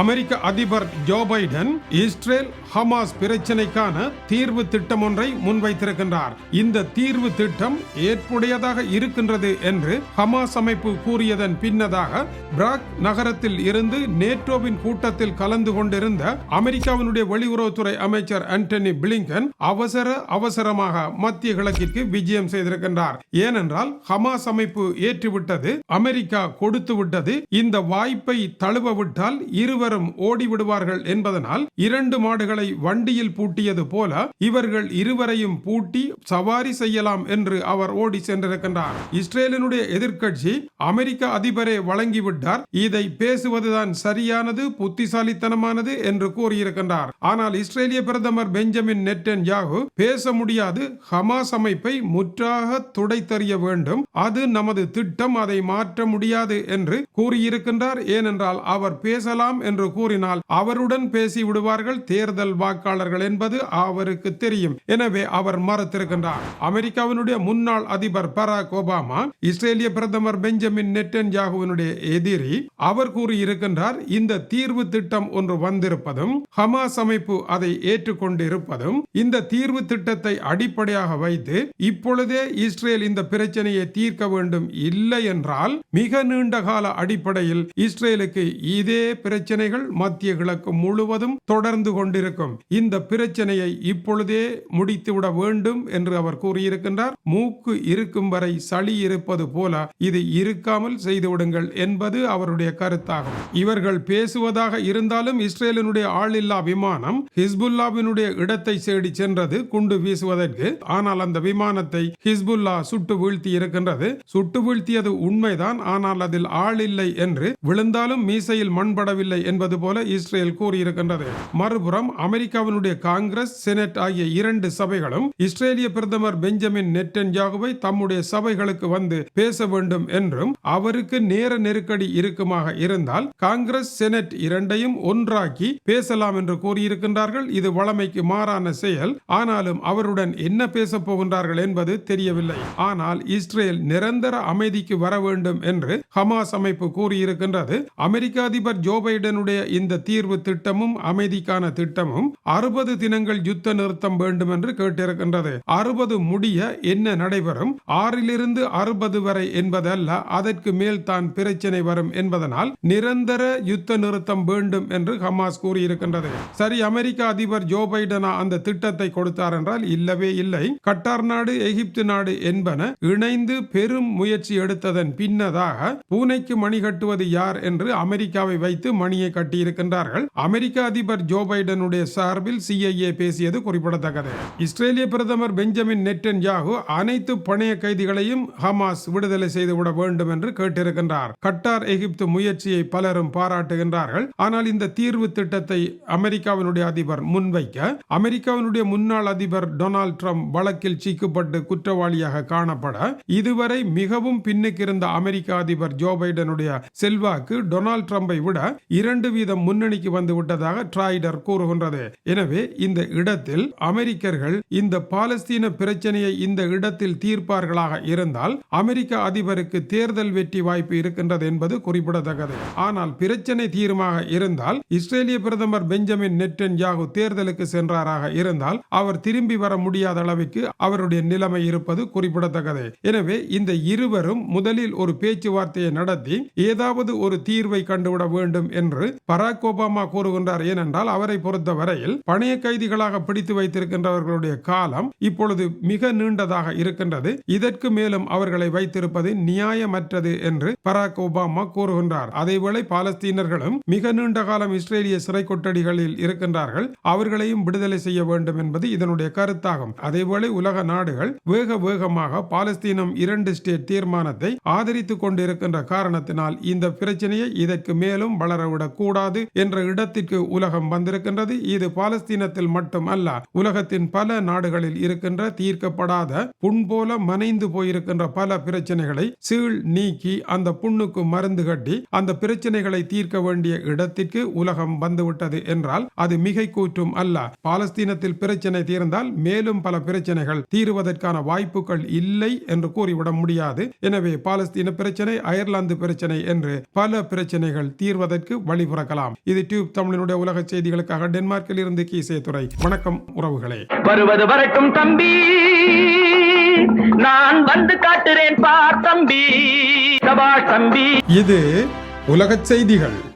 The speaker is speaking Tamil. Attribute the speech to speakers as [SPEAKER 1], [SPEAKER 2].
[SPEAKER 1] அமெரிக்க அதிபர் ஜோ பைடன் இஸ்ரேல் ஹமாஸ் பிரச்சினைக்கான தீர்வு திட்டம் ஒன்றை முன்வைத்திருக்கின்றார். இந்த தீர்வு திட்டம் ஏற்புடையதாக இருக்கின்றது என்று ஹமாஸ் அமைப்பு கூறியதன் பின்னதாக பிராக் நகரத்தில் இருந்து நேட்டோவின் கூட்டத்தில் கலந்து கொண்டிருந்த அமெரிக்காவினுடைய வெளியுறவுத்துறை அமைச்சர் அண்டனி பிளிங்கன் அவசர அவசரமாக மத்திய கிழக்கிற்கு விஜயம் செய்திருக்கின்றார். ஏனென்றால் ஹமாஸ் அமைப்பு ஏற்றுவிட்டது அமெரிக்கா கொடுத்து விட்டது இந்த வாய்ப்பை தழுவ விட்டால் இருவரும் ஓடிவிடுவார்கள் என்பதனால் இரண்டு மாடுகளை வண்டியில் பூட்டியது போல இவர்கள் இருவரையும் பூட்டி சவாரி செய்யலாம் என்று அவர் ஓடி சென்றிருக்கின்றார். இஸ்ரேலினுடைய எதிர்க்கட்சி அமெரிக்க அதிபரே வழங்கிவிட்டார். இதை பேசுவதுதான் சரியானது புத்திசாலித்தனமானது என்று கூறியிருக்கின்றார். ஆனால் இஸ்ரேலிய பிரதமர் பெஞ்சமின் நெட்டன் யாகு பேச முடியாது. ஹமாஸ் அமைப்பை முற்றாக துடைத்தறிய வேண்டும். அது நமது திட்டம். அதை மாற்ற முடியாது என்று கூறியிருக்கின்றார். ஏனென்றால் அவர் பேசலாம் என்று கூறினால் அவருடன் பேசி விடுவார்கள் தேர்தல் வாக்காளர்கள் என்பது அவருக்கு தெரியும். எனவே அவர் மறுத்திருக்கின்றார். அமெரிக்காவினுடைய முன்னாள் அதிபர் பராக் ஒபாமா இஸ்ரேலிய பிரதமர் பெஞ்சமின் நெட்டன் யாகுவினுடைய எதிரி அவர் கூறியிருக்கின்றார் இந்த தீர்வு திட்டம் ஒன்று வந்திருப்பதும் ஹமாஸ் அமைப்பு அதை ஏற்றுக்கொண்டிருப்பதும் இந்த தீர்வு திட்டத்தை அடிப்படையாக வைத்து இப்பொழுதே இஸ்ரேல் இந்த பிரச்சனையை தீர்க்க வேண்டும் இல்லை என்றால் மிக நீண்ட கால அடிப்படையில் இஸ்ரேலுக்கு இதே பிரச்சனை பிரச்சனைகள் மத்திய கிழக்கு முழுவதும் தொடர்ந்து கொண்டிருக்கும். இந்த பிரச்சனையை இப்பொழுதே முடித்துவிட வேண்டும் என்று அவர் கூறியிருக்கின்றார். மூக்கு இருக்கும் வரை சளி இருப்பது போல இது இருக்காமல் செய்துவிடுங்கள் என்பது அவருடைய கருத்தாகும். இவர்கள் பேசுவதாக இருந்தாலும் இஸ்ரேலினுடைய ஆளில்லா விமானம் ஹிஸ்புல்லாவினுடைய இடத்தை தேடி சென்றது குண்டு வீசுவதற்கு. ஆனால் அந்த விமானத்தை ஹிஸ்புல்லா சுட்டு வீழ்த்தி இருக்கின்றது. சுட்டு வீழ்த்தியது உண்மைதான். ஆனால் அதில் ஆள் இல்லை என்று விழுந்தாலும் மீசையில் மண்படவில்லை என்பது போல இஸ்ரேல் கூறியிருக்கின்றது. மறுபுறம் அமெரிக்காவினுடைய காங்கிரஸ் செனட் ஆகிய இரண்டு சபைகளும் இஸ்ரேலிய பிரதமர் பெஞ்சமின் நெட்டன்யாகுவை தம்முடைய சபைகளுக்கு வந்து பேச வேண்டும் என்றும் அவருக்கு நேர நெருக்கடி இருக்குமாக இருந்தால் காங்கிரஸ் செனட் இரண்டையும் ஒன்றாக்கி பேசலாம் என்று கூறியிருக்கின்றார்கள். இது வளமைக்கு மாறான செயல். ஆனாலும் அவருடன் என்ன பேசப் போகின்றார்கள் என்பது தெரியவில்லை. ஆனால் இஸ்ரேல் நிரந்தர அமைதிக்கு வர வேண்டும் என்று ஹமாஸ் அமைப்பு கூறியிருக்கின்றது. அமெரிக்க அதிபர் ஜோ பைடன் பைடனுடைய இந்த தீர்வு திட்டமும் அமைதிக்கான திட்டமும் அறுபது தினங்கள் யுத்த நிறுத்தம் வேண்டும் என்று கேட்டிருக்கின்றது. அறுபது முடிய என்ன நடைபெறும்? ஆறிலிருந்து அறுபது வரை என்பதல்ல அதற்கு மேல் தான் பிரச்சனை வரும் என்பதனால் நிரந்தர யுத்த நிறுத்தம் வேண்டும் என்று ஹமாஸ் கூறியிருக்கின்றது. சரி அமெரிக்க அதிபர் ஜோ பைடனா அந்த திட்டத்தை கொடுத்தார் என்றால் இல்லவே இல்லை. கட்டார் நாடு எகிப்து நாடு என்பன இணைந்து பெரும் முயற்சி எடுத்ததன் பின்னதாக பூனைக்கு மணி கட்டுவது யார் என்று அமெரிக்காவை வைத்து மணியை கட்டியிருக்கின்றார்கள். அமெரிக்க அதிபர் ஜோ பைடனுடைய சார்பில் சிஐஏ பேசியது குறிப்பிடத்தக்கது. இஸ்ரேலிய பிரதமர் பெஞ்சமின் நெட்டன் யாகு அனைத்து பணைய கைதிகளையும் ஹமாஸ் விடுதலை செய்துவிட வேண்டும் என்று கேட்டிருக்கின்றார். கட்டார் எகிப்து முயற்சியை பலரும் பாராட்டுகின்றார்கள். ஆனால் இந்த தீர்வு திட்டத்தை அமெரிக்காவினுடைய அதிபர் முன்வைக்க அமெரிக்காவினுடைய முன்னாள் அதிபர் டொனால்ட் ட்ரம்ப் வழக்கில் சிக்கப்பட்டு குற்றவாளியாக காணப்பட இதுவரை மிகவும் பின்னுக்கு இருந்த அமெரிக்க அதிபர் ஜோ பைடனுடைய செல்வாக்கு டொனால்ட் ட்ரம்பை விட இரண்டு இரண்டு வீதம் முன்னணிக்கு வந்து விட்டதாக ட்ராய்டர் கூறுகின்றது. எனவே இந்த இடத்தில் அமெரிக்கர்கள் இந்த பாலஸ்தீன பிரச்சனையை இந்த இடத்தில் தீர்ப்பார்களாக இருந்தால் அமெரிக்க அதிபருக்கு தேர்தல் வெற்றி வாய்ப்பு இருக்கின்றது என்பது குறிப்பிடத்தக்கது. ஆனால் பிரச்சனை தீர்மாக இருந்தால் இஸ்ரேலிய பிரதமர் பெஞ்சமின் நெட்டன் யாகு தேர்தலுக்கு சென்றாராக இருந்தால் அவர் திரும்பி வர முடியாத அளவுக்கு அவருடைய நிலைமை இருப்பது குறிப்பிடத்தக்கது. எனவே இந்த இருவரும் முதலில் ஒரு பேச்சுவார்த்தையை நடத்தி ஏதாவது ஒரு தீர்வை கண்டுவிட வேண்டும் என்று என்று பராக் ஒபாமா கூறுகின்றார். ஏனென்றால் அவரை பொறுத்தவரையில் பணைய கைதிகளாக பிடித்து வைத்திருக்கின்றவர்களுடைய காலம் இப்பொழுது மிக நீண்டதாக இருக்கின்றது. இதற்கு மேலும் அவர்களை வைத்திருப்பது நியாயமற்றது என்று பராக் ஒபாமா கூறுகின்றார். அதேவேளை பாலஸ்தீனர்களும் மிக நீண்ட காலம் இஸ்ரேலிய சிறை கொட்டடிகளில் இருக்கின்றார்கள். அவர்களையும் விடுதலை செய்ய வேண்டும் என்பது இதனுடைய கருத்தாகும். அதேவேளை உலக நாடுகள் வேக வேகமாக பாலஸ்தீனம் இரண்டு ஸ்டேட் தீர்மானத்தை ஆதரித்துக் கொண்டிருக்கின்ற காரணத்தினால் இந்த பிரச்சனையை இதற்கு மேலும் வளரவிடக் கூடாது என்ற இடத்திற்கு உலகம் வந்திருக்கின்றது. இது பாலஸ்தீனத்தில் மட்டும் அல்ல உலகத்தின் பல நாடுகளில் இருக்கின்ற தீர்க்கப்படாத புண் போல மனைந்து போயிருக்கின்ற பல பிரச்சனைகளை சீழ் நீக்கி அந்த புண்ணுக்கு மருந்து கட்டி அந்த பிரச்சனைகளை தீர்க்க வேண்டிய இடத்திற்கு உலகம் வந்துவிட்டது என்றால் அது மிகை கூற்றும் அல்ல. பாலஸ்தீனத்தில் பிரச்சனை தீர்ந்தால் மேலும் பல பிரச்சனைகள் தீருவதற்கான வாய்ப்புகள் இல்லை என்று கூறிவிட முடியாது. எனவே பாலஸ்தீன பிரச்சனை அயர்லாந்து பிரச்சனை என்று பல பிரச்சனைகள் தீர்வதற்கு வழி வழிபிறக்கலாம் இது டியூப் தமிழினுடைய உலக செய்திகளுக்காக டென்மார்க்கில் இருந்து கீசே துறை வணக்கம் உறவுகளே.
[SPEAKER 2] வருவது வரட்டும் தம்பி. நான் வந்து காட்டுறேன் பார் தம்பி. தம்பி.
[SPEAKER 1] இது உலகச் செய்திகள்.